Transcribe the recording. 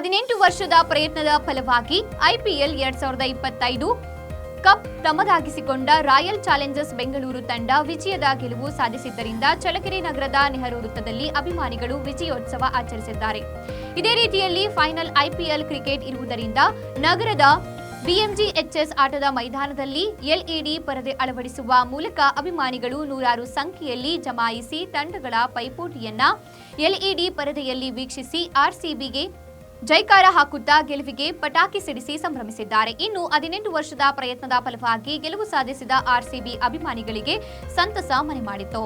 ಪ್ರಯತ್ನದ ಫಲವಾಗಿ ಐಪಿಎಲ್ ಎರಡ್ ಸಾವಿರದ ಇಪ್ಪತ್ತೈದು ಕಪ್ ತಮ್ಮದಾಗಿಸಿಕೊಂಡ ರಾಯಲ್ ಚಾಲೆಂಜರ್ಸ್ ಬೆಂಗಳೂರು ತಂಡ ವಿಜಯದ ಗೆಲುವು ಸಾಧಿಸಿದ್ದರಿಂದ ಚಳ್ಳಕೆರೆ ನಗರದ ನೆಹರು ವೃತ್ತದಲ್ಲಿ ಅಭಿಮಾನಿಗಳು ವಿಜಯೋತ್ಸವ ಆಚರಿಸಿದ್ದಾರೆ. ಇದೇ ರೀತಿಯಲ್ಲಿ ಫೈನಲ್ ಐಪಿಎಲ್ ಕ್ರಿಕೆಟ್ ಇರುವುದರಿಂದ ನಗರದ ಬಿಎಂಜಿಎಚ್ಎಸ್ ಆಟದ ಮೈದಾನದಲ್ಲಿ ಎಲ್ಇಡಿ ಪರದೆ ಅಳವಡಿಸುವ ಮೂಲಕ ಅಭಿಮಾನಿಗಳು ನೂರಾರು ಸಂಖ್ಯೆಯಲ್ಲಿ ಜಮಾಯಿಸಿ ತಂಡಗಳ ಪೈಪೋಟಿಯನ್ನ ಎಲ್ಇಡಿ ಪರದೆಯಲ್ಲಿ ವೀಕ್ಷಿಸಿ ಆರ್ಸಿಬಿಗೆ ಜೈಕಾರ ಹಾಕುತ್ತಾ ಗೆಲುವಿಗೆ ಪಟಾಕಿ ಸಿಡಿಸಿ ಸಂಭ್ರಮಿಸಿದ್ದಾರೆ ಇನ್ನು ಹದಿನೆಂಟು ವರ್ಷದ ಪ್ರಯತ್ನದ ಫಲವಾಗಿ ಗೆಲುವು ಸಾಧಿಸಿದ ಆರ್ಸಿಬಿ ಅಭಿಮಾನಿಗಳಿಗೆ ಸಂತಸ ಮನೆ ಮಾಡಿತು!